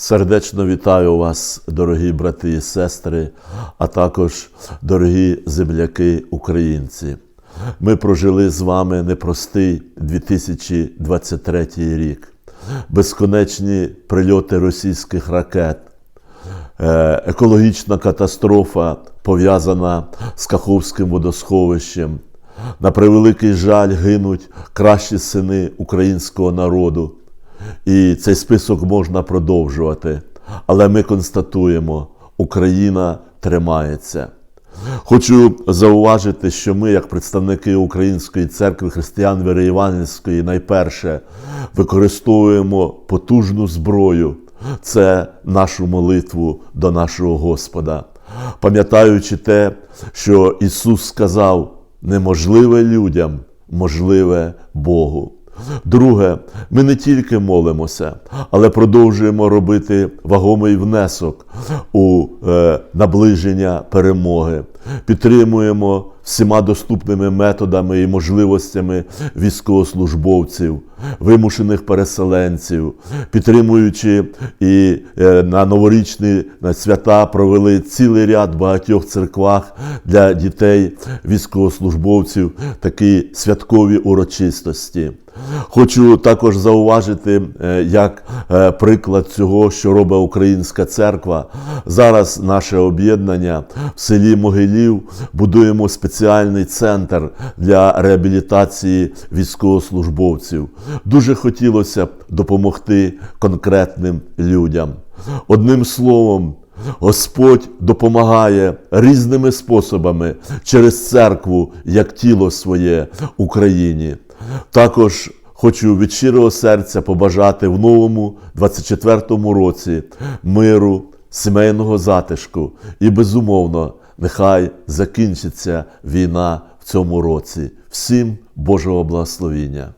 Сердечно вітаю вас, дорогі брати і сестри, а також дорогі земляки українці. Ми прожили з вами непростий 2023 рік, безконечні прильоти російських ракет, е, екологічна катастрофа, пов'язана з Каховським водосховищем. На превеликий жаль гинуть кращі сини українського народу. І цей список можна продовжувати. Але ми констатуємо, Україна тримається. Хочу зауважити, що ми, як представники Української церкви християн Віри найперше використовуємо потужну зброю. Це нашу молитву до нашого Господа. Пам'ятаючи те, що Ісус сказав, неможливе людям, можливе Богу. Друге, ми не тільки молимося, але продовжуємо робити вагомий внесок у е, наближення перемоги. Підтримуємо всіма доступними методами і можливостями військовослужбовців, вимушених переселенців, підтримуючи і е, на новорічні на свята провели цілий ряд багатьох церквах для дітей військовослужбовців такі святкові урочистості. Хочу також зауважити, е, як е, приклад цього, що робить Українська церква. Зараз наше об'єднання в селі Могилів будуємо спеціальний центр для реабілітації військовослужбовців. Дуже хотілося б допомогти конкретним людям. Одним словом, Господь допомагає різними способами через церкву як тіло своє Україні. Також хочу від щирого серця побажати в новому 24-му році миру, сімейного затишку і, безумовно, нехай закінчиться війна в цьому році. Всім Божого благословіння!